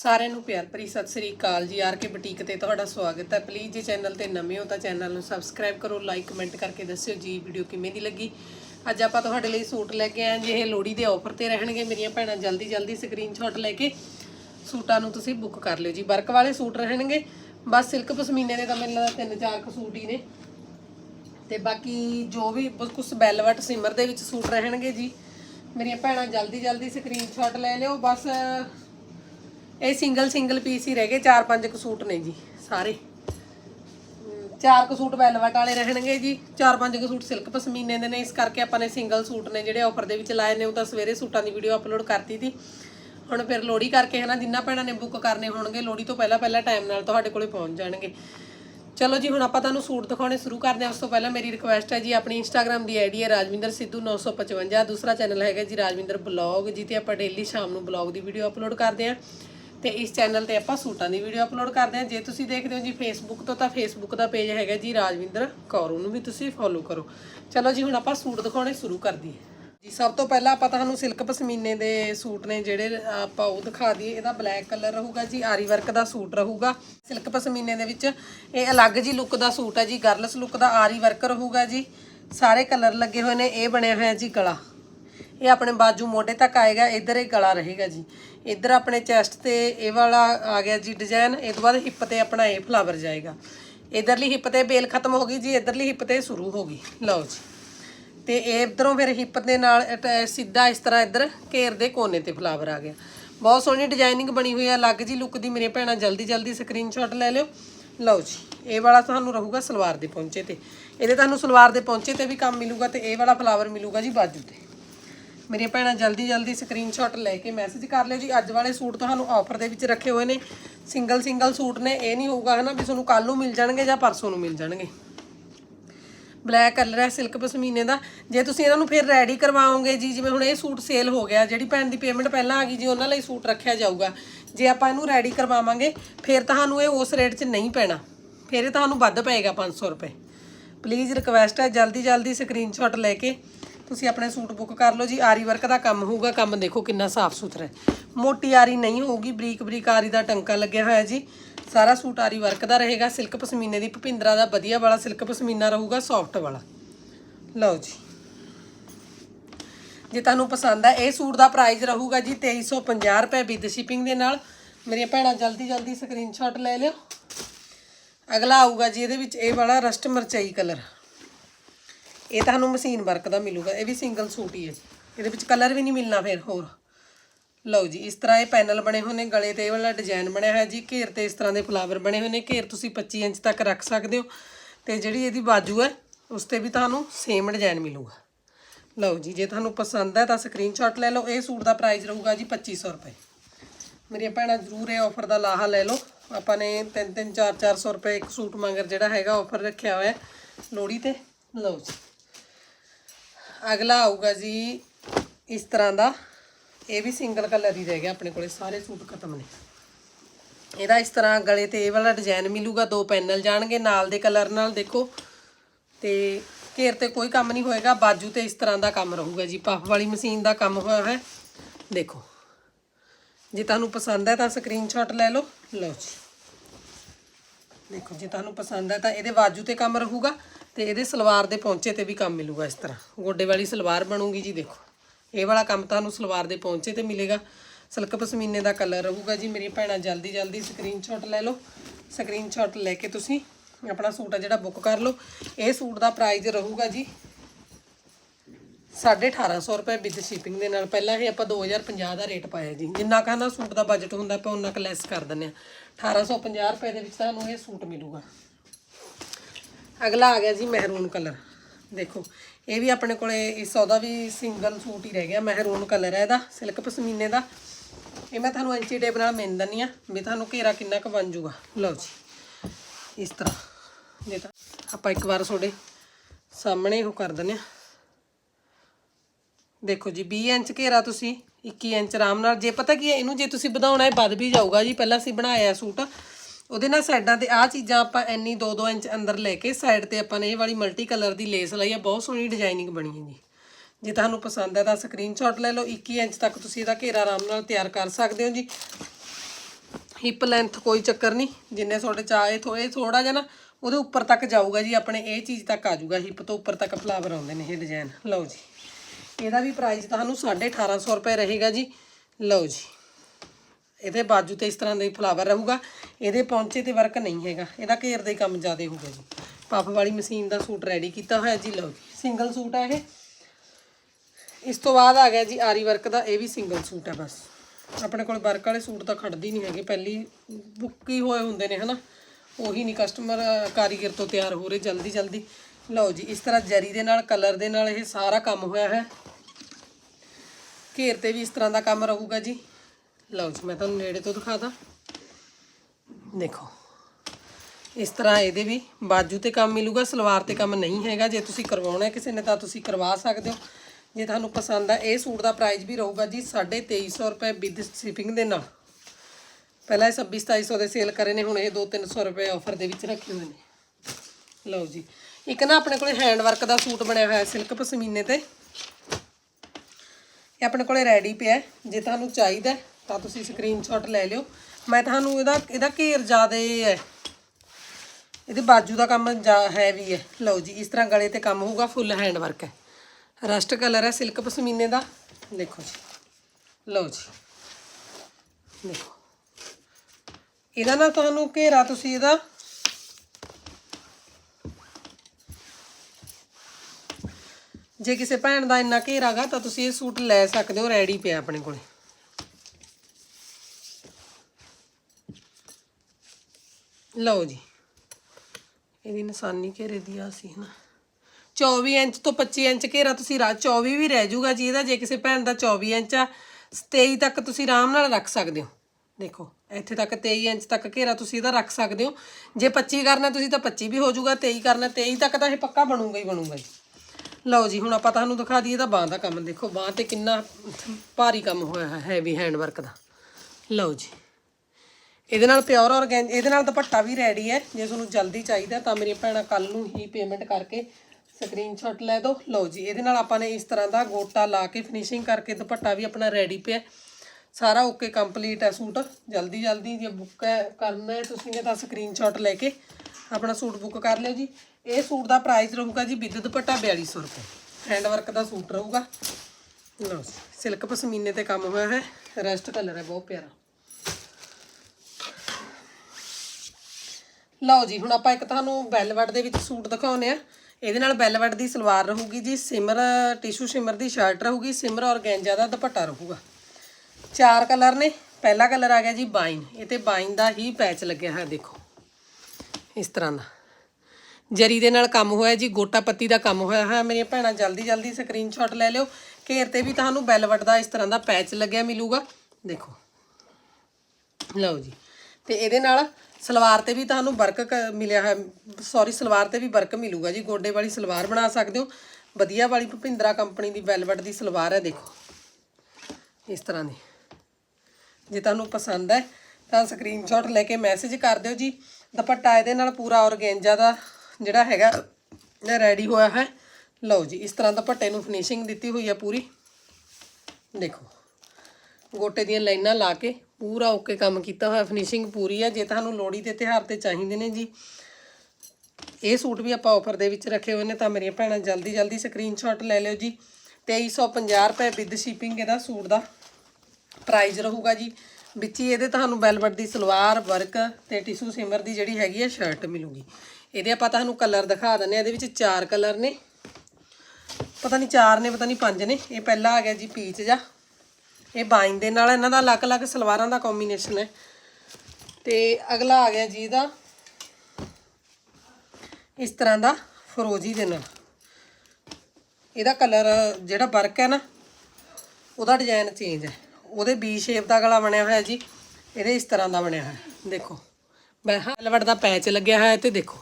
ਸਾਰਿਆਂ ਨੂੰ ਪਿਆਰ ਭਰੀ ਸਤਿ ਸ੍ਰੀ ਅਕਾਲ ਜੀ, ਆਰ ਕੇ ਬੁਟੀਕ ਤੇ ਤੁਹਾਡਾ ਸਵਾਗਤ ਹੈ। ਪਲੀਜ਼ ਜੇ ਚੈਨਲ ਤੇ ਨਵੇਂ ਹੋ ਤਾਂ ਚੈਨਲ ਨੂੰ ਸਬਸਕ੍ਰਾਈਬ ਕਰੋ ਲਾਈਕ ਕਮੈਂਟ ਕਰਕੇ ਦੱਸਿਓ ਜੀ ਵੀਡੀਓ ਕਿਵੇਂ ਦੀ ਲੱਗੀ। ਅੱਜ ਆਪਾਂ ਤੁਹਾਡੇ ਲਈ ਸੂਟ ਲੈ ਕੇ ਆਏ ਹਾਂ, ਜੀ ਇਹ ਲੋਹੜੀ ਦੇ ਆਫਰ ਤੇ ਰਹਿਣਗੇ, ਮੇਰੀਆਂ ਭੈਣਾਂ ਜਲਦੀ ਜਲਦੀ ਸਕਰੀਨਸ਼ਾਟ ਲੈ ਕੇ ਸੂਟਾਂ ਨੂੰ ਤੁਸੀਂ ਬੁੱਕ ਕਰ ਲਿਓ ਜੀ। ਵਰਕ ਵਾਲੇ ਸੂਟ ਰਹਿਣਗੇ, ਬਸ ਸਿਲਕ ਪਸ਼ਮੀਨੇ ਦੇ ਤਾਂ ਮੈਨੂੰ ਲੱਗਦਾ ਤਿੰਨ ਚਾਰ ਕੁ ਸੂਟ ਹੀ ਨੇ। ਤੇ ਬਾਕੀ ਜੋ ਵੀ ਕੁਝ ਬੈਲਵਟ ਸਿਮਰ ਦੇ ਵਿੱਚ ਸੂਟ ਰਹਿਣਗੇ ਜੀ, ਮੇਰੀਆਂ ਭੈਣਾਂ ਜਲਦੀ ਜਲਦੀ ਸਕਰੀਨਸ਼ਾਟ ਲੈ ਲਿਓ, ਬਸ ਇਹ ਸਿੰਗਲ ਸਿੰਗਲ ਪੀਸ ਹੀ ਰਹਿ ਗਏ, ਚਾਰ ਪੰਜ ਕੁ ਸੂਟ ਨੇ ਜੀ, ਸਾਰੇ। ਚਾਰ ਕੁ ਸੂਟ ਵੈਲਵਟ ਵਾਲੇ ਰਹਿਣਗੇ ਜੀ, ਚਾਰ ਪੰਜ ਕੁ ਸੂਟ ਸਿਲਕ ਪਸ਼ਮੀਨੇ ਦੇ ਨੇ, ਇਸ ਕਰਕੇ ਆਪਾਂ ਨੇ ਸਿੰਗਲ ਸੂਟ ਨੇ ਜਿਹੜੇ ਆਫਰ ਦੇ ਵਿੱਚ ਲਾਏ ਨੇ, ਉਹ ਤਾਂ ਸਵੇਰੇ ਸੂਟਾਂ ਦੀ ਵੀਡੀਓ ਅਪਲੋਡ ਕਰਤੀ ਸੀ। ਹੁਣ ਫਿਰ ਲੋੜੀ ਕਰਕੇ ਹਨਾ, ਜਿੰਨਾ ਭੈਣਾਂ ਨੇ ਬੁੱਕ ਕਰਨੇ ਹੋਣਗੇ ਲੋੜੀ ਤੋਂ ਪਹਿਲਾਂ ਪਹਿਲਾਂ ਟਾਈਮ ਨਾਲ ਤੁਹਾਡੇ ਕੋਲੇ ਪਹੁੰਚ ਜਾਣਗੇ। ਚਲੋ ਜੀ, ਹੁਣ ਆਪਾਂ ਤੁਹਾਨੂੰ ਸੂਟ ਦਿਖਾਉਣੇ ਸ਼ੁਰੂ ਕਰਦੇ ਹਾਂ। ਉਸ ਤੋਂ ਪਹਿਲਾਂ ਮੇਰੀ ਰਿਕੁਐਸਟ ਹੈ ਜੀ, ਆਪਣੀ ਇੰਸਟਾਗ੍ਰam ਦੀ ਆਈਡੀ ਹੈ ਰਾਜਵਿੰਦਰ ਸਿੱਧੂ 955 ਦੂਸਰਾ ਚੈਨਲ ਹੈਗਾ ਜੀ ਰਾਜਵਿੰਦਰ ਬਲੌਗ, ਜਿੱਥੇ ਆਪਾਂ ਡੇਲੀ ਸ਼ਾਮ ਨੂੰ ਬਲੌਗ ਦੀ ਵੀਡੀਓ ਅਪਲੋਡ ਕਰਦੇ ਹਾਂ। ਤੇ ਇਸ ਚੈਨਲ ਤੇ ਆਪਾਂ ਸੂਟਾਂ ਦੀ ਵੀਡੀਓ ਅਪਲੋਡ ਕਰਦੇ ਹਾਂ। ਜੇ ਤੁਸੀਂ ਦੇਖਦੇ ਹੋ ਜੀ ਫੇਸਬੁੱਕ ਤੋਂ, ਤਾਂ ਫੇਸਬੁੱਕ ਦਾ ਪੇਜ ਹੈਗਾ ਜੀ ਰਾਜਵਿੰਦਰ ਕੌਰ। ਉਹਨੂੰ ਵੀ ਤੁਸੀਂ ਫੋਲੋ ਕਰੋ। ਚਲੋ ਜੀ, ਹੁਣ ਆਪਾਂ ਸੂਟ ਦਿਖਾਉਣੇ ਸ਼ੁਰੂ ਕਰ ਦਈਏ। ਜੀ, ਸਭ ਤੋਂ ਪਹਿਲਾਂ ਆਪਾਂ ਤੁਹਾਨੂੰ ਸਿਲਕ ਪਸ਼ਮੀਨੇ ਦੇ ਸੂਟ ਨੇ ਜਿਹੜੇ, ਆਪਾਂ ਉਹ ਦਿਖਾ ਦਈਏ। ਇਹਦਾ ਬਲੈਕ ਕਲਰ ਰਹੂਗਾ ਜੀ, ਆਰੀ ਵਰਕ ਦਾ ਸੂਟ ਰਹੂਗਾ। ਸਿਲਕ ਪਸ਼ਮੀਨੇ ਦੇ ਵਿੱਚ ਇਹ ਅਲੱਗ ਜੀ ਲੁੱਕ ਦਾ ਸੂਟ ਹੈ ਜੀ। ਗਰਲਸ ਲੁੱਕ ਦਾ ਆਰੀ ਵਰਕ ਰਹੂਗਾ ਜੀ। ਸਾਰੇ ਕਲਰ ਲੱਗੇ ਹੋਏ ਨੇ, ਇਹ ਬਣਿਆ ਹੋਇਆ ਜੀ ਗਲਾ। ਇਹ ਆਪਣੇ ਬਾਜੂ ਮੋਢੇ ਤੱਕ ਆਏਗਾ, ਇੱਧਰ ਇਹ ਗਲਾ ਰਹੇਗਾ ਜੀ। ਇੱਧਰ ਆਪਣੇ ਚੈਸਟ ਤੇ ਇਹ ਵਾਲਾ ਆ ਗਿਆ ਜੀ ਡਿਜ਼ਾਈਨ ਇਹ ਤੋਂ ਬਾਅਦ ਹਿੱਪ ਤੇ ਆਪਣਾ ਇਹ ਫਲਾਵਰ ਜਾਏਗਾ। ਇਧਰਲੀ ਹਿੱਪ ਤੇ ਬੇਲ ਖਤਮ ਹੋ ਗਈ ਜੀ, ਇਧਰਲੀ ਹਿੱਪ ਤੇ ਸ਼ੁਰੂ ਹੋ ਗਈ। ਲਓ ਜੀ। ਤੇ ਇਹ ਇਧਰੋਂ ਫਿਰ ਹਿੱਪ ਦੇ ਨਾਲ ਅਟੈ- ਸਿੱਧਾ ਇਸ ਤਰ੍ਹਾਂ ਇਧਰ ਘੇਰ ਦੇ ਕੋਨੇ ਤੇ ਫਲਾਵਰ ਆ ਗਿਆ। ਬਹੁਤ ਸੋਹਣੀ ਡਿਜ਼ਾਈਨਿੰਗ ਬਣੀ ਹੋਈ ਹੈ ਅਲੱਗ ਜੀ ਲੁੱਕ ਦੀ ਮੇਰੀਆਂ ਭੈਣਾਂ ਜਲਦੀ ਜਲਦੀ ਸਕਰੀਨਸ਼ਾਟ ਲੈ ਲਿਓ। ਲਓ ਜੀ, ਇਹ ਵਾਲਾ ਤੁਹਾਨੂੰ ਰਹੂਗਾ ਸਲਵਾਰ ਦੇ ਪਹੁੰਚੇ ਤੇ। ਇਹਦੇ ਤੁਹਾਨੂੰ ਸਲਵਾਰ ਦੇ ਪਹੁੰਚੇ ਤੇ ਵੀ ਕੰਮ ਮਿਲੂਗਾ ਤੇ ਇਹ ਵਾਲਾ ਫਲਾਵਰ ਮਿਲੂਗਾ ਜੀ ਬਾਜੂ ਤੇ। ਮੇਰੀਆਂ ਭੈਣਾਂ ਜਲਦੀ ਜਲਦੀ ਸਕਰੀਨਸ਼ਾਟ ਲੈ ਕੇ ਮੈਸੇਜ ਕਰ ਲਿਓ ਜੀ। ਅੱਜ ਵਾਲੇ ਸੂਟ ਤੁਹਾਨੂੰ ਆਫਰ ਦੇ ਵਿੱਚ ਰੱਖੇ ਹੋਏ ਨੇ। ਸਿੰਗਲ ਸਿੰਗਲ ਸੂਟ ਨੇ। ਇਹ ਨਹੀਂ ਹੋਊਗਾ ਹਨਾ ਵੀ ਤੁਹਾਨੂੰ ਕੱਲ ਨੂੰ ਮਿਲ ਜਾਣਗੇ ਜਾਂ ਪਰਸੋਂ ਨੂੰ ਮਿਲ ਜਾਣਗੇ। ਬਲੈਕ ਕਲਰ ਹੈ ਸਿਲਕ ਪਸ਼ਮੀਨੇ ਦਾ। ਜੇ ਤੁਸੀਂ ਇਹਨਾਂ ਨੂੰ ਫਿਰ ਰੈਡੀ ਕਰਵਾਓਗੇ ਜੀ, ਜਿਵੇਂ ਹੁਣ ਇਹ ਸੂਟ ਸੇਲ ਹੋ ਗਿਆ, ਜਿਹੜੀ ਭੈਣ ਦੀ ਪੇਮੈਂਟ ਪਹਿਲਾਂ ਆ ਗਈ ਜੀ, ਉਹਨਾਂ ਲਈ ਸੂਟ ਰੱਖਿਆ ਜਾਊਗਾ। ਜੇ ਆਪਾਂ ਇਹਨੂੰ ਰੈਡੀ ਕਰਵਾਵਾਂਗੇ, ਫਿਰ ਤੁਹਾਨੂੰ ਇਹ ਉਸ ਰੇਟ 'ਚ ਨਹੀਂ ਪੈਣਾ। ਫਿਰ ਇਹ ਤੁਹਾਨੂੰ ਵੱਧ ਪਏਗਾ 500 ਰੁਪਏ। ਪਲੀਜ਼ ਰਿਕਵੈਸਟ ਹੈ, ਜਲਦੀ ਜਲਦੀ ਸਕਰੀਨਸ਼ਾਟ ਲੈ ਕੇ ਤੁਸੀਂ ਆਪਣੇ ਸੂਟ ਬੁੱਕ ਕਰ ਲਓ ਜੀ, ਆਰੀ ਵਰਕ ਦਾ ਕੰਮ ਹੋਊਗਾ, ਕੰਮ ਦੇਖੋ ਕਿੰਨਾ ਸਾਫ਼ ਸੁਥਰਾ ਹੈ। ਮੋਟੀ ਆਰੀ ਨਹੀਂ ਹੋਊਗੀ, ਬਰੀਕ ਬਰੀਕ ਆਰੀ ਦਾ ਟੰਕਾ ਲੱਗਿਆ ਹੋਇਆ ਜੀ। ਸਾਰਾ ਸੂਟ ਆਰੀ ਵਰਕ ਦਾ ਰਹੇਗਾ, ਸਿਲਕ ਪਸ਼ਮੀਨੇ ਦੀ ਭਪਿੰਦਰਾ ਦਾ ਵਧੀਆ ਵਾਲਾ ਸਿਲਕ ਪਸ਼ਮੀਨਾ ਰਹੂਗਾ, ਸੌਫਟ ਵਾਲਾ। ਲਓ ਜੀ। ਜੇ ਤੁਹਾਨੂੰ ਪਸੰਦ ਹੈ ਇਹ ਸੂਟ ਦਾ ਪ੍ਰਾਈਸ ਰਹੂਗਾ ਜੀ 2350 ਰੁਪਏ ਵਿਦ ਸ਼ਿਪਿੰਗ ਦੇ ਨਾਲ। ਮੇਰੀਆਂ ਭੈਣਾਂ ਜਲਦੀ ਜਲਦੀ ਸਕਰੀਨਸ਼ਾਟ ਲੈ ਲਿਓ। ਅਗਲਾ ਆਊਗਾ ਜੀ ਇਹਦੇ ਵਿੱਚ, ਇਹ ਵਾਲਾ ਰਸਟ ਮਰਚਾਈ ਕਲਰ ਇਹ ਤੁਹਾਨੂੰ ਮਸ਼ੀਨ ਵਰਕ ਦਾ ਮਿਲੂਗਾ, ਇਹ ਵੀ ਸਿੰਗਲ ਸੂਟ ਹੀ ਹੈ। ਜੀ ਇਹਦੇ ਵਿੱਚ ਕਲਰ ਵੀ ਨਹੀਂ ਮਿਲਣਾ ਫਿਰ ਹੋਰ। ਲਓ ਜੀ, ਇਸ ਤਰ੍ਹਾਂ ਇਹ ਪੈਨਲ ਬਣੇ ਹੋਏ ਨੇ ਗਲੇ ਤੇ ਇਹ ਵਾਲਾ ਡਿਜ਼ਾਈਨ ਬਣਿਆ ਹੋਇਆ ਜੀ। ਘੇਰ ਤੇ ਇਸ ਤਰ੍ਹਾਂ ਦੇ ਫਲਾਵਰ ਬਣੇ ਹੋਏ ਨੇ, ਘੇਰ ਤੁਸੀਂ 25 ਇੰਚ ਤੱਕ ਰੱਖ ਸਕਦੇ ਹੋ। ਤੇ ਜਿਹੜੀ ਇਹਦੀ ਬਾਜੂ ਹੈ, ਉਸ ਤੇ ਵੀ ਤੁਹਾਨੂੰ ਸੇਮ ਡਿਜ਼ਾਈਨ ਮਿਲੂਗਾ। ਲਓ ਜੀ, ਜੇ ਤੁਹਾਨੂੰ ਪਸੰਦ ਹੈ ਤਾਂ ਸਕਰੀਨਸ਼ਾਟ ਲੈ ਲਓ। ਇਹ ਸੂਟ ਦਾ ਪ੍ਰਾਈਸ ਰਹੂਗਾ ਜੀ 2500 ਰੁਪਏ। ਮੇਰੀਆਂ ਭੈਣਾਂ, ਜ਼ਰੂਰ ਇਹ ਆਫਰ ਦਾ ਲਾਹਾ ਲੈ ਲਓ। ਆਪਾਂ ਨੇ 3 3 4 400 ਰੁਪਏ ਇੱਕ ਸੂਟ ਮੰਗਰ ਜਿਹੜਾ ਹੈਗਾ ਆਫਰ ਰੱਖਿਆ ਹੋਇਆ ਹੈ ਲੋੜੀ ਤੇ। ਲਓ ਜੀ। ਅਗਲਾ ਆਊਗਾ ਜੀ ਇਸ ਤਰ੍ਹਾਂ ਦਾ। ਇਹ ਵੀ ਸਿੰਗਲ ਕਲਰ ਹੀ ਰਹਿ ਗਿਆ ਆਪਣੇ ਕੋਲੇ, ਸਾਰੇ ਸੂਟ ਖਤਮ ਨੇ। ਇਹਦਾ ਇਸ ਤਰ੍ਹਾਂ ਗਲੇ ਤੇ ਇਹ ਵਾਲਾ ਡਿਜ਼ਾਈਨ ਮਿਲੂਗਾ, ਦੋ ਪੈਨਲ ਜਾਣਗੇ ਨਾਲ ਦੇ ਕਲਰ ਨਾਲ, ਦੇਖੋ। ਤੇ ਘੇਰ ਤੇ ਕੋਈ ਕੰਮ ਨਹੀਂ ਹੋਏਗਾ, ਬਾਜੂ ਤੇ ਇਸ ਤਰ੍ਹਾਂ ਦਾ ਕੰਮ ਰਹੂਗਾ ਜੀ। ਪਫ ਵਾਲੀ ਮਸ਼ੀਨ ਦਾ ਕੰਮ ਹੋਇਆ ਹੈ ਦੇਖੋ। ਜੇ ਤੁਹਾਨੂੰ ਪਸੰਦ ਹੈ ਤਾਂ ਸਕਰੀਨਸ਼ਾਟ ਲੈ ਲਓ। ਲਓ ਜੀ। ਦੇਖੋ, ਜੇ ਤੁਹਾਨੂੰ ਪਸੰਦ ਹੈ ਤਾਂ ਇਹਦੇ ਬਾਜੂ ਤੇ ਕੰਮ ਰਹੂਗਾ। ਤੇ ਇਹਦੇ ਸਲਵਾਰ ਦੇ ਪੌਂਚੇ ਤੇ ਵੀ ਕੰਮ ਮਿਲੂਗਾ ਇਸ ਤਰ੍ਹਾਂ। ਗੋਡੇ ਵਾਲੀ ਸਲਵਾਰ ਬਣੂਗੀ ਜੀ, ਦੇਖੋ। ਇਹ ਵਾਲਾ ਕੰਮ ਤੁਹਾਨੂੰ ਸਲਵਾਰ ਦੇ ਪੌਂਚੇ ਤੇ ਮਿਲੇਗਾ। ਸਿਲਕ ਪਸ਼ਮੀਨੇ ਦਾ ਕਲਰ ਰਹੂਗਾ ਜੀ। ਮੇਰੀ ਭੈਣਾਂ ਜਲਦੀ ਜਲਦੀ ਸਕਰੀਨਸ਼ਾਟ ਲੈ ਲਓ। ਸਕਰੀਨਸ਼ਾਟ ਲੈ ਕੇ ਤੁਸੀਂ ਆਪਣਾ ਸੂਟ ਆ ਜਿਹੜਾ ਬੁੱਕ ਕਰ ਲਓ। ਇਹ ਸੂਟ ਦਾ ਪ੍ਰਾਈਸ ਰਹੂਗਾ ਜੀ 1850 ਰੁਪਏ ਵਿਦ ਸ਼ਿਪਿੰਗ ਦੇ ਨਾਲ। ਪਹਿਲਾਂ ਇਹ ਆਪਾਂ 2050 ਦਾ ਰੇਟ ਪਾਇਆ ਜੀ। ਜਿੰਨਾ ਕਹਿੰਦਾ ਸੂਟ ਦਾ ਬਜਟ ਹੁੰਦਾ, ਆਪਾਂ ਉਨਾ ਕੁ ਲੈਸ ਕਰ ਦਿੰਦੇ ਆ 1850 ਰੁਪਏ ਦੇ ਵਿੱਚ ਤੁਹਾਨੂੰ ਇਹ ਸੂਟ ਮਿਲੂਗਾ। ਅਗਲਾ ਆ ਗਿਆ ਜੀ ਮਹਿਰੂਨ ਕਲਰ। ਦੇਖੋ, ਇਹ ਵੀ ਆਪਣੇ ਕੋਲੇ ਇਸ ਉਹਦਾ ਵੀ ਸਿੰਗਲ ਸੂਟ ਹੀ ਰਹਿ ਗਿਆ, ਮਹਿਰੂਨ ਕਲਰ ਹੈ ਇਹਦਾ, ਸਿਲਕ ਪਸ਼ਮੀਨੇ ਦਾ। ਇਹ ਮੈਂ ਤੁਹਾਨੂੰ ਇੰਚੀ ਟੇਪ ਨਾਲ ਮਿਲ ਦਿੰਦੀ ਆ ਵੀ ਤੁਹਾਨੂੰ ਘੇਰਾ ਕਿੰਨਾ ਕੁ ਬਣ ਜਾਊਗਾ ਲਓ ਜੀ, ਇਸ ਤਰ੍ਹਾਂ। ਜੇ ਤਾਂ ਆਪਾਂ ਇੱਕ ਵਾਰ ਤੁਹਾਡੇ ਸਾਹਮਣੇ ਉਹ ਕਰ ਦਿੰਦੇ ਆ ਦੇਖੋ ਜੀ 20 ਇੰਚ ਘੇਰਾ ਤੁਸੀਂ 21 ਇੰਚ ਆਰਾਮ ਨਾਲ। ਜੇ ਪਤਾ ਕੀ ਹੈ, ਇਹਨੂੰ ਜੇ ਤੁਸੀਂ ਵਧਾਉਣਾ ਹੈ, ਵੱਧ ਵੀ ਜਾਊਗਾ ਜੀ, ਪਹਿਲਾਂ ਅਸੀਂ ਬਣਾਇਆ ਸੂਟ। ਉਹਦੇ ਨਾਲ ਸਾਈਡਾਂ ਤੇ ਆਹ ਚੀਜ਼ਾਂ ਆਪਾਂ ਇੰਨੀ 2-2 ਇੰਚ ਅੰਦਰ ਲੈ ਕੇ ਸਾਈਡ ਤੇ ਆਪਾਂ ਨੇ ਇਹ ਵਾਲੀ ਮਲਟੀ ਕਲਰ ਦੀ ਲੇਸ ਲਾਈ ਆ, ਬਹੁਤ ਸੋਹਣੀ ਡਿਜ਼ਾਈਨਿੰਗ ਬਣੀ ਹੈ ਜੀ। ਜੇ ਤੁਹਾਨੂੰ ਪਸੰਦ ਹੈ ਤਾਂ ਸਕਰੀਨਸ਼ਾਟ ਲੈ ਲਓ 21 ਇੰਚ ਤੱਕ ਤੁਸੀਂ ਇਹਦਾ ਘੇਰਾ ਆਰਾਮ ਨਾਲ ਤਿਆਰ ਕਰ ਸਕਦੇ ਹੋ ਜੀ। ਹਿਪ ਲੈਂਥ ਕੋਈ ਚੱਕਰ ਨਹੀਂ, ਜਿੰਨੇ ਤੁਹਾਡੇ ਚਾਹੇ ਥੋੜੇ ਥੋੜਾ ਜਿਹਾ ਨਾ, ਉਹਦੇ ਉੱਪਰ ਤੱਕ ਜਾਊਗਾ ਜੀ, ਆਪਣੇ ਇਹ ਚੀਜ਼ ਤੱਕ ਆ ਜਾਊਗਾ ਹਿਪ ਤੋਂ ਉੱਪਰ ਤੱਕ ਫਲਾਵਰ ਆਉਂਦੇ ਨੇ ਇਹ ਡਿਜ਼ਾਈਨ ਲਓ ਜੀ। ਇਹਦਾ ਵੀ ਪ੍ਰਾਈਸ ਤੁਹਾਨੂੰ 1850 ਰੁਪਏ ਰਹੇਗਾ ਜੀ। ਲਓ ਜੀ। ਇਹਦੇ ਬਾਜੂ ਤੇ ਇਸ ਤਰ੍ਹਾਂ ਦਾ ਹੀ ਫਲਾਵਰ ਰਹੂਗਾ। ਇਹਦੇ ਪੌਂਚੇ ਤੇ ਵਰਕ ਨਹੀਂ ਹੈਗਾ। ਇਹਦਾ ਘੇਰ ਦਾ ਹੀ ਕੰਮ ਜ਼ਿਆਦਾ ਹੋਊਗਾ ਜੀ। ਪਫ ਵਾਲੀ ਮਸ਼ੀਨ ਦਾ ਸੂਟ ਰੈਡੀ ਕੀਤਾ ਹੋਇਆ ਜੀ। ਲਓ ਜੀ ਸਿੰਗਲ ਸੂਟ ਹੈ ਇਹ। ਇਸ ਤੋਂ ਬਾਅਦ ਆ ਗਿਆ ਜੀ ਆਰੀ ਵਰਕ ਦਾ, ਇਹ ਵੀ ਸਿੰਗਲ ਸੂਟ ਹੈ ਬਸ। ਆਪਣੇ ਕੋਲ ਵਰਕ ਵਾਲੇ ਸੂਟ ਤਾਂ ਖੜਦੀ ਨਹੀਂ ਹੈਗੇ। ਪਹਿਲੀ ਬੁੱਕ ਹੀ ਹੋਏ ਹੁੰਦੇ ਨੇ, ਹਨਾ। ਉਹੀ ਨਹੀਂ ਕਸਟਮਰ ਕਾਰੀਗਰ ਤੋਂ ਤਿਆਰ ਹੋ ਰਹੇ ਜਲਦੀ ਜਲਦੀ। ਲਓ ਜੀ, ਇਸ ਤਰ੍ਹਾਂ ਜਰੀ ਦੇ ਨਾਲ ਕਲਰ ਦੇ ਨਾਲ ਇਹ ਸਾਰਾ ਕੰਮ ਹੋਇਆ ਹੈ। ਘੇਰ ਤੇ ਵੀ ਇਸ ਤਰ੍ਹਾਂ ਦਾ ਕੰਮ ਰਹੂਗਾ ਜੀ। ਲਓ ਜੀ, ਮੈਂ ਤੁਹਾਨੂੰ ਨੇੜੇ ਤੋਂ ਦਿਖਾ ਦਾਂ। ਦੇਖੋ, ਇਸ ਤਰ੍ਹਾਂ ਇਹਦੇ ਵੀ ਬਾਜੂ ਤੇ ਕੰਮ ਮਿਲੂਗਾ, ਸਲਵਾਰ ਤੇ ਕੰਮ ਨਹੀਂ ਹੈਗਾ। ਜੇ ਤੁਸੀਂ ਕਰਵਾਉਣਾ ਕਿਸੇ ਨੇ, ਤਾਂ ਤੁਸੀਂ ਕਰਵਾ ਸਕਦੇ ਹੋ। ਜੇ ਤੁਹਾਨੂੰ ਪਸੰਦ ਆ, ਇਹ ਸੂਟ ਦਾ ਪ੍ਰਾਈਸ ਵੀ ਰਹੂਗਾ ਜੀ 2350 ਰੁਪਏ ਵਿਦ ਸ਼ਿਪਿੰਗ ਦੇ ਨਾਲ। ਪਹਿਲਾਂ ਇਹ 26 2700 ਦੇ ਸੇਲ ਕਰੇ ਨੇ, ਹੁਣ ਇਹ 2-300 ਰੁਪਏ ਆਫਰ ਦੇ ਵਿੱਚ ਰੱਖੇ ਹੋਏ ਨੇ। ਲਓ ਜੀ, ਇੱਕ ਨਾ ਆਪਣੇ ਕੋਲੇ ਹੈਂਡ ਵਰਕ ਦਾ ਸੂਟ ਬਣਿਆ ਹੋਇਆ ਸਿਲਕ ਪਸ਼ਮੀਨੇ ਤੇ। ਇਹ ਆਪਣੇ ਕੋਲੇ ਰੈਡੀ ਪਿਆ ਜੇ ਤੁਹਾਨੂੰ ਚਾਹੀਦਾ ਤਾਂ ਤੁਸੀਂ ਸਕਰੀਨਸ਼ਾਟ ਲੈ ਲਿਓ। ਮੈਂ ਤੁਹਾਨੂੰ ਇਹਦਾ ਇਹਦਾ ਘੇਰ ਜ਼ਿਆਦਾ ਹੈ। ਇਹਦੇ ਬਾਜੂ ਦਾ ਕੰਮ ਹੈ ਵੀ ਹੈ। ਲਓ ਜੀ, ਇਸ ਤਰ੍ਹਾਂ ਗਲੇ ਤੇ ਕੰਮ ਹੋਊਗਾ ਫੁੱਲ ਹੈਂਡ ਵਰਕ ਹੈ। ਰਸਟ ਕਲਰ ਹੈ ਸਿਲਕ ਪਸ਼ਮੀਨੇ ਦਾ। ਦੇਖੋ ਜੀ। ਲਓ ਜੀ। ਦੇਖੋ। ਇਹਦਾ ਨਾਲ ਤੁਹਾਨੂੰ ਘੇਰਾ ਤੁਸੀਂ ਇਹਦਾ ਜੇ ਕਿਸੇ ਭੈਣ ਦਾ ਇੰਨਾ ਘੇਰਾਗਾ, ਤਾਂ ਤੁਸੀਂ ਇਹ ਸੂਟ ਲੈ ਸਕਦੇ ਹੋ ਰੈਡੀ ਪਿਆ ਆਪਣੇ ਕੋਲੇ। ਲਓ ਜੀ। ਇਹਦੀ ਨਿਸ਼ਾਨੀ ਘੇਰੇ ਦੀ ਆ ਸੀ ਨਾ 24 ਇੰਚ ਤੋਂ 25 ਇੰਚ ਘੇਰਾ ਤੁਸੀਂ ਰਾ 24 ਵੀ ਰਹਿ ਜਾਊਗਾ ਜੀ ਇਹਦਾ। ਜੇ ਕਿਸੇ ਭੈਣ ਦਾ 24 ਇੰਚ ਆ 23 ਤੱਕ ਤੁਸੀਂ ਆਰਾਮ ਨਾਲ ਰੱਖ ਸਕਦੇ ਹੋ। ਦੇਖੋ, ਇੱਥੇ ਤੱਕ 23 ਇੰਚ ਤੱਕ ਘੇਰਾ ਤੁਸੀਂ ਇਹਦਾ ਰੱਖ ਸਕਦੇ ਹੋ। ਜੇ 25 ਕਰਨਾ ਤੁਸੀਂ ਤਾਂ 25 ਵੀ ਹੋ ਜਾਊਗਾ 23 ਕਰਨਾ 23 ਤੱਕ ਤਾਂ ਇਹ ਪੱਕਾ ਬਣੂਗਾ ਹੀ ਬਣੂਗਾ ਜੀ। ਲਓ ਜੀ, ਹੁਣ ਆਪਾਂ ਤੁਹਾਨੂੰ ਦਿਖਾ ਦਈਏ ਤਾਂ ਬਾਂਹ ਦਾ ਕੰਮ। ਦੇਖੋ, ਬਾਂਹ ਤੇ ਕਿੰਨਾ ਭਾਰੀ ਕੰਮ ਹੋਇਆ ਹੈ ਹੈਵੀ ਹੈਂਡ ਵਰਕ ਦਾ। ਲਓ ਜੀ। ਇਹਦੇ ਨਾਲ ਪਿਓਰ ਔਰਗੈਨ ਇਹਦੇ ਨਾਲ ਦੁਪੱਟਾ ਵੀ ਰੈਡੀ ਹੈ। ਜੇ ਤੁਹਾਨੂੰ ਜਲਦੀ ਚਾਹੀਦਾ ਤਾਂ ਮੇਰੀ ਭੈਣਾਂ ਕੱਲ ਨੂੰ ਹੀ ਪੇਮੈਂਟ ਕਰਕੇ ਸਕਰੀਨਸ਼ਾਟ ਲੈ ਦਿਓ। ਲਓ ਜੀ, ਇਹਦੇ ਨਾਲ ਆਪਾਂ ਨੇ ਇਸ ਤਰ੍ਹਾਂ ਦਾ ਗੋਟਾ ਲਾ ਕੇ ਫਿਨਿਸ਼ਿੰਗ ਕਰਕੇ ਦੁਪੱਟਾ ਵੀ ਆਪਣਾ ਰੈਡੀ ਪਿਆ ਸਾਰਾ ਓਕੇ ਕੰਪਲੀਟ ਹੈ ਸੂਟ। ਜਲਦੀ ਜਲਦੀ ਜੇ ਬੁੱਕ ਕਰਨਾ ਹੈ ਤੁਸੀਂ ਨੇ ਤਾਂ ਸਕਰੀਨਸ਼ਾਟ ਲੈ ਕੇ ਆਪਣਾ ਸੂਟ ਬੁੱਕ ਕਰ ਲਿਓ ਜੀ। ਇਹ ਸੂਟ ਦਾ ਪ੍ਰਾਈਸ ਰਹੂਗਾ ਜੀ ਵਿਦ ਦੁਪੱਟਾ 4200 ਰੁਪਏ। ਹੈਂਡ ਵਰਕ ਦਾ ਸੂਟ ਰਹੂਗਾ। ਲਓ ਸਿਲਕ ਪਸ਼ਮੀਨੇ ਤੇ ਕੰਮ ਹੋਇਆ ਹੈ। ਰੈਸਟ ਕਲਰ ਹੈ, ਬਹੁਤ ਪਿਆਰਾ। ਲਓ ਜੀ, ਹੁਣ ਆਪਾਂ ਇੱਕ ਤੁਹਾਨੂੰ ਬੈਲਵਟ ਦੇ ਵਿੱਚ ਸੂਟ ਦਿਖਾਉਨੇ ਆ ਇਹਦੇ ਨਾਲ ਬੈਲਵਟ ਦੀ ਸਲਵਾਰ ਰਹੂਗੀ ਜੀ, ਸਿਮਰ, ਟਿਸ਼ੂ ਸਿਮਰ ਦੀ ਸ਼ਰਟ ਰਹੂਗੀ, ਸਿਮਰ ਔਰਗੈਂਜਾ ਦਾ ਦੁਪੱਟਾ ਰਹੂਗਾ। ਚਾਰ ਕਲਰ ਨੇ, ਪਹਿਲਾ ਕਲਰ ਆ ਗਿਆ ਜੀ ਬਾਈਨ। ਇਹ ਤੇ ਬਾਈਨ ਦਾ ਹੀ ਪੈਚ ਲੱਗਿਆ ਹੈ ਦੇਖੋ। ਇਸ ਤਰ੍ਹਾਂ ਦਾ। ਜਰੀ ਦੇ ਨਾਲ ਕੰਮ ਹੋਇਆ ਜੀ, ਗੋਟਾ ਪੱਤੀ ਦਾ ਕੰਮ ਹੋਇਆ ਹੈ ਮੇਰੀਆਂ ਭੈਣਾਂ ਜਲਦੀ ਜਲਦੀ ਸਕਰੀਨਸ਼ਾਟ ਲੈ ਲਿਓ। ਘੇਰ ਤੇ ਵੀ ਤੁਹਾਨੂੰ ਬੈਲਵਟ ਦਾ ਇਸ ਤਰ੍ਹਾਂ ਦਾ ਪੈਚ ਲੱਗਿਆ ਮਿਲੂਗਾ। ਦੇਖੋ। ਲਓ ਜੀ। ਤੇ ਇਹਦੇ ਨਾਲ ਸਲਵਾਰ ਤੇ ਵੀ ਤੁਹਾਨੂੰ ਵਰਕ ਕ- ਮਿਲਿਆ ਹੈ ਸੌਰੀ ਸਲਵਾਰ ਤੇ ਵੀ ਵਰਕ ਮਿਲੂਗਾ ਜੀ। ਗੋਡੇ ਵਾਲੀ ਸਲਵਾਰ ਬਣਾ ਸਕਦੇ ਹੋ। ਵਧੀਆ ਵਾਲੀ ਭੁਪਿੰਦਰਾ ਕੰਪਨੀ ਦੀ ਵੈਲਵਟ ਦੀ ਸਲਵਾਰ ਹੈ, ਦੇਖੋ। ਇਸ ਤਰ੍ਹਾਂ ਦੀ। ਜੇ ਤੁਹਾਨੂੰ ਪਸੰਦ ਹੈ, ਤਾਂ ਸਕਰੀਨਸ਼ਾਟ ਲੈ ਕੇ ਮੈਸੇਜ ਕਰ ਦਿਓ ਜੀ। ਦੁਪੱਟਾ ਇਹਦੇ ਨਾਲ ਪੂਰਾ ਔਰਗੈਂਜਾ ਦਾ ਜਿਹੜਾ ਹੈਗਾ ਰੈਡੀ ਹੋਇਆ ਹੈ। ਲਓ ਜੀ, ਇਸ ਤਰ੍ਹਾਂ ਦੁਪੱਟੇ ਨੂੰ ਫਿਨਿਸ਼ਿੰਗ ਦਿੱਤੀ ਹੋਈ ਹੈ ਪੂਰੀ। ਦੇਖੋ। ਗੋਟੇ ਦੀਆਂ ਲਾਈਨਾਂ ਲਾ ਕੇ ਪੂਰਾ ਓਕੇ ਕੰਮ ਕੀਤਾ ਹੋਇਆ। ਫਿਨਿਸ਼ਿੰਗ ਪੂਰੀ ਹੈ ਜੇ ਤੁਹਾਨੂੰ ਲੋਹੜੀ ਦੇ ਤਿਉਹਾਰ ਤੇ ਚਾਹੀਦੇ ਨੇ ਜੀ, ਇਹ ਸੂਟ ਵੀ ਆਪਾਂ ਆਫਰ ਦੇ ਵਿੱਚ ਰੱਖੇ ਹੋਏ ਨੇ, ਤਾਂ ਮੇਰੀਆਂ ਭੈਣਾਂ ਜਲਦੀ ਜਲਦੀ ਸਕਰੀਨਸ਼ਾਟ ਲੈ ਲਿਓ ਜੀ। 2350 ਰੁਪਏ ਵਿਦ ਸ਼ਿਪਿੰਗ ਇਹਦਾ ਸੂਟ ਦਾ ਪ੍ਰਾਈਸ ਰਹੂਗਾ ਜੀ। ਵਿੱਚ ਹੀ ਇਹਦੇ ਤੁਹਾਨੂੰ ਵੈਲਵਟ ਦੀ ਸਲਵਾਰ ਵਰਕ ਤੇ ਟਿਸ਼ੂ ਸਿਮਰ ਦੀ ਜਿਹੜੀ ਹੈਗੀ ਹੈ ਸ਼ਰਟ ਮਿਲੂਗੀ। ਇਹਦੇ ਆਪਾਂ ਤੁਹਾਨੂੰ ਕਲਰ ਦਿਖਾ ਦਿੰਨੇ ਆ ਇਹਦੇ ਵਿੱਚ ਚਾਰ ਕਲਰ ਨੇ। ਪਤਾ ਨਹੀਂ ਚਾਰ ਨੇ, ਪਤਾ ਨਹੀਂ ਪੰਜ ਨੇ। ਇਹ ਪਹਿਲਾ ਆ ਗਿਆ ਜੀ ਪੀਚ ਜਾ ਇਹ ਬਾਈਨ ਦੇ ਨਾਲ ਇਹਨਾਂ ਦਾ ਅਲੱਗ-ਅਲੱਗ ਸਲਵਾਰਾਂ ਦਾ ਕੰਬੀਨੇਸ਼ਨ ਹੈ। ਤੇ ਅਗਲਾ ਆ ਗਿਆ ਜੀ ਇਹਦਾ ਇਸ ਤਰ੍ਹਾਂ ਦਾ ਫਰੋਜੀ ਦੇ ਨਾਲ। ਇਹਦਾ ਕਲਰ ਜਿਹੜਾ ਵਰਕ ਹੈ ਨਾ, ਉਹਦਾ ਡਿਜ਼ਾਈਨ ਚੇਂਜ ਹੈ। ਉਹਦੇ ਬੀ ਸ਼ੇਪ ਦਾ ਗਲਾ ਬਣਿਆ ਹੋਇਆ ਜੀ, ਇਹਦੇ ਇਸ ਤਰ੍ਹਾਂ ਦਾ ਬਣਿਆ ਹੋਇਆ। ਦੇਖੋ ਵੈਲਵਟ ਦਾ ਪੈਚ ਲੱਗਿਆ ਹੋਇਆ ਤੇ ਦੇਖੋ,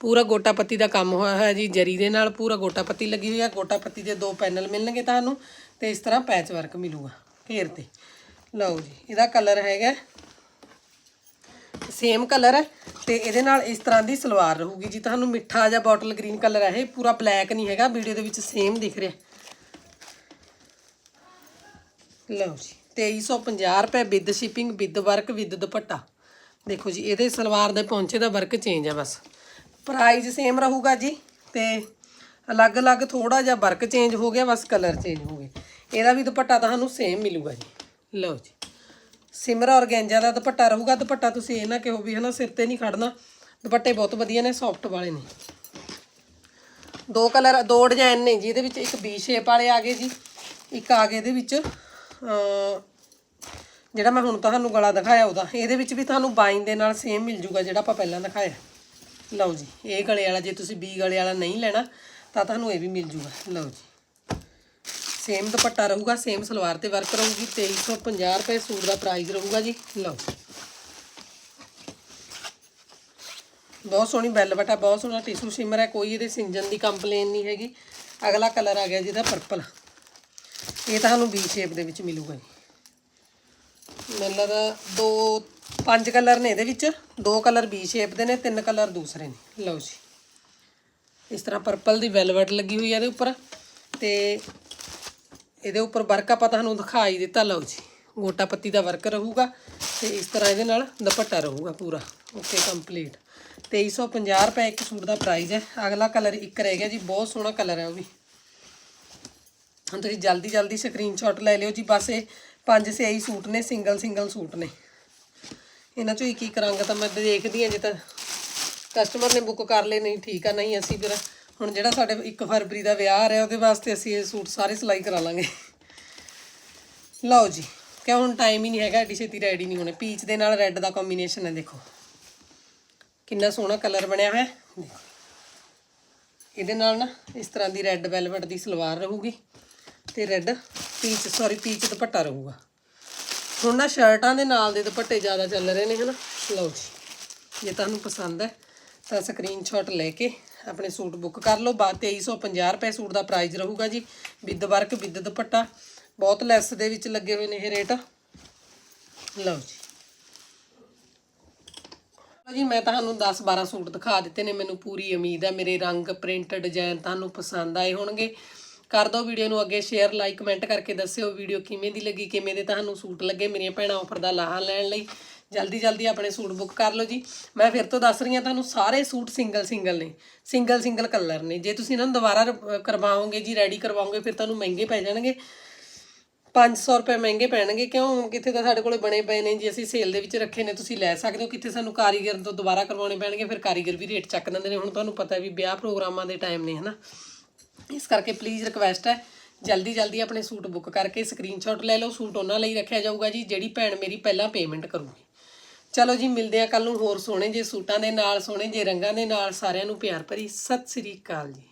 ਪੂਰਾ ਗੋਟਾ ਪੱਤੀ ਦਾ ਕੰਮ ਹੋਇਆ ਹੋਇਆ ਜੀ, ਜਰੀ ਦੇ ਨਾਲ ਪੂਰਾ ਗੋਟਾ ਪੱਤੀ ਲੱਗੀ ਹੋਈ ਹੈ। ਗੋਟਾ ਪੱਤੀ ਦੇ ਦੋ ਪੈਨਲ ਮਿਲਣਗੇ ਤੁਹਾਨੂੰ ਤੇ ਇਸ ਤਰ੍ਹਾਂ ਪੈਚ ਵਰਕ ਮਿਲੂਗਾ। ਘੇਰ ਤੇ। ਲਓ ਜੀ, ਇਹਦਾ ਕਲਰ ਹੈਗਾ। ਸੇਮ ਕਲਰ ਹੈ ਤੇ ਇਹਦੇ ਨਾਲ ਇਸ ਤਰ੍ਹਾਂ ਦੀ ਸਲਵਾਰ ਰਹੂਗੀ। ਜੀ, ਤੁਹਾਨੂੰ ਮਿੱਠਾ ਜਿਹਾ ਬੋਟਲ ਗ੍ਰੀਨ ਕਲਰ ਹੈ, ਇਹ ਪੂਰਾ ਬਲੈਕ ਨਹੀਂ ਹੈਗਾ, ਵੀਡੀਓ ਦੇ ਵਿੱਚ ਸੇਮ ਦਿਖ ਰਿਹਾ। ਲਓ ਜੀ 2350 ਰੁਪਏ with shipping with work with dupatta. ਦੇਖੋ ਜੀ, ਇਹਦੇ ਸਲਵਾਰ ਦੇ ਪੌਂਚੇ ਦਾ ਵਰਕ ਚੇਂਜ ਹੈ ਬਸ। ਪ੍ਰਾਈਸ ਸੇਮ ਰਹੂਗਾ ਜੀ ਤੇ ਅਲੱਗ-ਅਲੱਗ ਥੋੜਾ ਜਿਹਾ ਵਰਕ ਚੇਂਜ ਹੋ ਗਿਆ, ਬਸ ਕਲਰ ਚੇਂਜ ਹੋ ਗਏ। ਇਹਦਾ ਵੀ ਦੁਪੱਟਾ ਤੁਹਾਨੂੰ ਸੇਮ ਮਿਲੂਗਾ ਜੀ। ਲਓ ਜੀ। ਸਿਮਰਾ ਔਰਗੈਂਜਾ ਦਾ ਦੁਪੱਟਾ ਰਹੂਗਾ। ਦੁਪੱਟਾ ਤੁਸੀਂ ਇਹ ਨਾ ਕਿਹੋ ਵੀ ਹਨਾ ਸਿਰ ਤੇ ਨਹੀਂ ਖੜਨਾ। ਦੁਪੱਟੇ ਬਹੁਤ ਵਧੀਆ ਨੇ ਸੌਫਟ ਵਾਲੇ ਨੇ। ਦੋ ਕਲਰ ਦੋ ਡਿਜ਼ਾਈਨ ਨੇ ਜੀ। ਇਹਦੇ ਵਿੱਚ ਇੱਕ ਬੀ ਸ਼ੇਪ ਵਾਲੇ ਆ ਗਏ ਜੀ। ਇੱਕ ਆ ਗਏ ਇਹਦੇ ਵਿੱਚ ਜਿਹੜਾ ਮੈਂ ਹੁਣ ਤੁਹਾਨੂੰ ਗਲਾ ਦਿਖਾਇਆ ਉਹਦਾ। ਇਹਦੇ ਵਿੱਚ ਵੀ ਤੁਹਾਨੂੰ ਬਾਈਨ ਦੇ ਨਾਲ ਸੇਮ ਮਿਲ ਜੂਗਾ ਜਿਹੜਾ ਆਪਾਂ ਪਹਿਲਾਂ ਦਿਖਾਇਆ। ਲਓ ਜੀ। ਇਹ ਗਲੇ ਵਾਲਾ, ਜੇ ਤੁਸੀਂ ਬੀ ਗਲੇ ਵਾਲਾ ਨਹੀਂ ਲੈਣਾ, ਤਾਂ ਤੁਹਾਨੂੰ ਇਹ ਵੀ ਮਿਲ ਜੂਗਾ। ਲਓ ਜੀ। ਸੇਮ ਦੁਪੱਟਾ ਰਹੂਗਾ, ਸੇਮ ਸਲਵਾਰ ਤੇ ਵਰਕ ਰਹੂਗੀ 2350 ਰੁਪਏ ਸੂਟ ਦਾ ਪ੍ਰਾਈਸ ਰਹੂਗਾ ਜੀ। ਲਓ। ਬਹੁਤ ਸੋਹਣੀ ਬੈਲ ਬਟਾ ਬਹੁਤ ਸੋਹਣਾ ਟਿਸ਼ੂ ਸ਼ਿਮਰ ਹੈ ਕੋਈ ਇਹਦੇ ਸਿੰਜਨ ਦੀ ਕੰਪਲੇਨ ਨਹੀਂ ਹੈਗੀ। ਅਗਲਾ ਕਲਰ ਆ ਗਿਆ ਜਿਹਦਾ ਪਰਪਲ ਇਹ ਤੁਹਾਨੂੰ ਵੀ ਸ਼ੇਪ ਦੇ ਵਿੱਚ ਮਿਲੂਗਾ ਜੀ। ਮੈਨੂੰ ਲੱਗਦਾ ਦੋ, ਪੰਜ ਕਲਰ ਨੇ ਇਹਦੇ ਵਿੱਚ। ਦੋ ਕਲਰ ਵੀ ਸ਼ੇਪ ਦੇ ਨੇ, ਤਿੰਨ ਕਲਰ ਦੂਸਰੇ ਨੇ। ਲਓ ਜੀ। ਇਸ ਤਰ੍ਹਾਂ ਪਰਪਲ ਦੀ ਵੈਲਵਟ ਲੱਗੀ ਹੋਈ ਹੈ ਇਹਦੇ ਉੱਪਰ। ਤੇ ਇਹਦੇ ਉੱਪਰ ਵਰਕ ਆਪਾਂ ਤੁਹਾਨੂੰ ਦਿਖਾਈ ਦਿੱਤਾ, ਲਓ ਜੀ। ਗੋਟਾ ਪੱਤੀ ਦਾ ਵਰਕ ਰਹੂਗਾ ਤੇ ਇਸ ਤਰ੍ਹਾਂ ਇਹਦੇ ਨਾਲ ਦੁਪੱਟਾ ਰਹੂਗਾ ਪੂਰਾ। ਓਕੇ ਕੰਪਲੀਟ 2350 ਰੁਪਏ ਇੱਕ ਸੂਟ ਦਾ ਪ੍ਰਾਈਸ ਹੈ। ਅਗਲਾ ਕਲਰ ਇੱਕ ਰਹਿ ਗਿਆ ਜੀ, ਬਹੁਤ ਸੋਹਣਾ ਕਲਰ ਹੈ ਉਹ ਵੀ। ਹੁਣ ਤੁਸੀਂ ਜਲਦੀ ਜਲਦੀ ਸਕਰੀਨਸ਼ਾਟ ਲੈ ਲਿਓ ਜੀ, ਬਸ ਇਹ ਪੰਜ ਸਿਆਈ ਸੂਟ ਨੇ ਸਿੰਗਲ ਸਿੰਗਲ ਸੂਟ ਨੇ। ਇਹਨਾਂ ਚੋਂ ਇੱਕ ਇੱਕ ਰੰਗ ਤਾਂ ਮੈਂ ਦੇਖਦੀ ਹਾਂ, ਜੇ ਤਾਂ ਕਸਟਮਰ ਨੇ ਬੁੱਕ ਕਰ ਲਏ, ਨਹੀਂ ਠੀਕ ਆ, ਨਹੀਂ ਅਸੀਂ ਫਿਰ ਹੁਣ ਜਿਹੜਾ ਸਾਡੇ 1 ਫਰਵਰੀ ਦਾ ਵਿਆਹ ਆ ਰਿਹਾ, ਉਹਦੇ ਵਾਸਤੇ ਅਸੀਂ ਇਹ ਸੂਟ ਸਾਰੇ ਸਿਲਾਈ ਕਰਾ ਲਾਂਗੇ। ਲਓ ਜੀ, ਕਿਉਂ ਹੁਣ ਟਾਈਮ ਹੀ ਨਹੀਂ ਹੈਗਾ, ਐਡੀ ਛੇਤੀ ਰੈਡੀ ਨਹੀਂ ਹੋਣੇ। ਪੀਚ ਦੇ ਨਾਲ ਰੈੱਡ ਦਾ ਕੰਬੀਨੇਸ਼ਨ ਹੈ, ਦੇਖੋ। ਕਿੰਨਾ ਸੋਹਣਾ ਕਲਰ ਬਣਿਆ ਹੋਇਆ ਦੇਖੋ। ਇਹਦੇ ਨਾਲ ਨਾ ਇਸ ਤਰ੍ਹਾਂ ਦੀ ਰੈੱਡ ਵੈਲਵਟ ਦੀ ਸਲਵਾਰ ਰਹੂਗੀ ਤੇ red peach sorry peach dupatta ਰਹੂਗਾ। ਹੁਣ ਨਾ ਸ਼ਰਟਾਂ ਦੇ ਨਾਲ ਦੇ ਦੁਪੱਟੇ ਜ਼ਿਆਦਾ ਚੱਲ ਰਹੇ ਨੇ, ਹਨਾ? ਲਓ ਜੀ, ਜੇ ਤੁਹਾਨੂੰ ਪਸੰਦ ਹੈ, ਤਾਂ ਸਕਰੀਨਸ਼ਾਟ ਲੈ ਕੇ ਆਪਣੇ ਸੂਟ ਬੁੱਕ ਕਰ ਲਓ। ਬਾ 2350 ਰੁਪਏ ਸੂਟ ਦਾ ਪ੍ਰਾਈਸ ਰਹੂਗਾ ਜੀ। With work with dupatta. ਬਹੁਤ ਲੈਸ ਦੇ ਵਿੱਚ ਲੱਗੇ ਹੋਏ ਨੇ ਇਹ ਰੇਟ। ਲਓ ਜੀ। ਲਓ ਜੀ, ਮੈਂ ਤੁਹਾਨੂੰ 10 12 ਸੂਟ ਦਿਖਾ ਦਿੱਤੇ ਨੇ। ਮੈਨੂੰ ਪੂਰੀ ਉਮੀਦ ਹੈ, ਮੇਰੇ ਰੰਗ ਪ੍ਰਿੰਟ ਡਿਜ਼ਾਈਨ ਤੁਹਾਨੂੰ ਪਸੰਦ ਆਏ ਹੋਣਗੇ। ਕਰ ਦਿਓ ਵੀਡੀਓ ਨੂੰ ਅੱਗੇ ਸ਼ੇਅਰ ਲਾਈਕ ਕਮੈਂਟ ਕਰਕੇ ਦੱਸਿਓ ਵੀਡੀਓ ਕਿਵੇਂ ਦੀ ਲੱਗੀ, ਕਿਵੇਂ ਦੇ ਤੁਹਾਨੂੰ ਸੂਟ ਲੱਗੇ ਮੇਰੀਆਂ ਭੈਣਾਂ ਆਫਰ ਦਾ ਲਾਹਾ ਲੈਣ ਲਈ। ਜਲਦੀ ਜਲਦੀ ਆਪਣੇ ਸੂਟ ਬੁੱਕ ਕਰ ਲਓ ਜੀ। ਮੈਂ ਫਿਰ ਤੋਂ ਦੱਸ ਰਹੀ ਹਾਂ ਤੁਹਾਨੂੰ, ਸਾਰੇ ਸੂਟ ਸਿੰਗਲ ਸਿੰਗਲ ਨੇ। ਸਿੰਗਲ ਸਿੰਗਲ ਕਲਰ ਨੇ। ਜੇ ਤੁਸੀਂ ਇਹਨਾਂ ਨੂੰ ਦੁਬਾਰਾ ਕਰਵਾਓਗੇ ਜੀ ਰੈਡੀ ਕਰਵਾਓਗੇ, ਫਿਰ ਤੁਹਾਨੂੰ ਮਹਿੰਗੇ ਪੈ ਜਾਣਗੇ। 500 ਰੁਪਏ ਮਹਿੰਗੇ ਪੈਣਗੇ। ਕਿਉਂ? ਕਿੱਥੇ ਤਾਂ ਸਾਡੇ ਕੋਲੇ ਬਣੇ ਪਏ ਨੇ ਜੀ। ਅਸੀਂ ਸੇਲ ਦੇ ਵਿੱਚ ਰੱਖੇ ਨੇ, ਤੁਸੀਂ ਲੈ ਸਕਦੇ ਹੋ। ਕਿੱਥੇ ਸਾਨੂੰ ਕਾਰੀਗਰ ਤੋਂ ਦੁਬਾਰਾ ਕਰਵਾਉਣੇ ਪੈਣਗੇ, ਫਿਰ ਕਾਰੀਗਰ ਵੀ ਰੇਟ ਚੱਕ ਦਿੰਦੇ ਨੇ। ਹੁਣ ਤੁਹਾਨੂੰ ਪਤਾ ਵੀ ਵਿਆਹ ਪ੍ਰੋਗਰਾਮਾਂ ਦੇ ਟਾਈਮ ਨੇ, ਹਨਾ। ਇਸ ਕਰਕੇ ਪਲੀਜ਼ ਰਿਕਵੈਸਟ ਹੈ, ਜਲਦੀ ਜਲਦੀ ਆਪਣੇ ਸੂਟ ਬੁੱਕ ਕਰਕੇ ਸਕਰੀਨਸ਼ਾਟ ਲੈ ਲਓ। ਸੂਟ ਉਹਨਾਂ ਲਈ ਰੱਖਿਆ ਜਾਊਗਾ ਜੀ, ਜਿਹੜੀ ਭੈਣ ਮੇਰੀ ਪਹਿਲਾਂ ਪੇਮੈਂਟ ਕਰੂਗੀ। ਚਲੋ ਜੀ, ਮਿਲਦੇ ਆ ਕੱਲ ਨੂੰ ਹੋਰ ਸੋਹਣੇ ਜੇ ਸੂਟਾਂ ਦੇ ਨਾਲ, ਸੋਹਣੇ ਜੇ ਰੰਗਾਂ ਦੇ ਨਾਲ, ਸਾਰਿਆਂ ਨੂੰ ਪਿਆਰ ਭਰੀ। ਸਤਿ ਸ੍ਰੀ ਅਕਾਲ ਜੀ।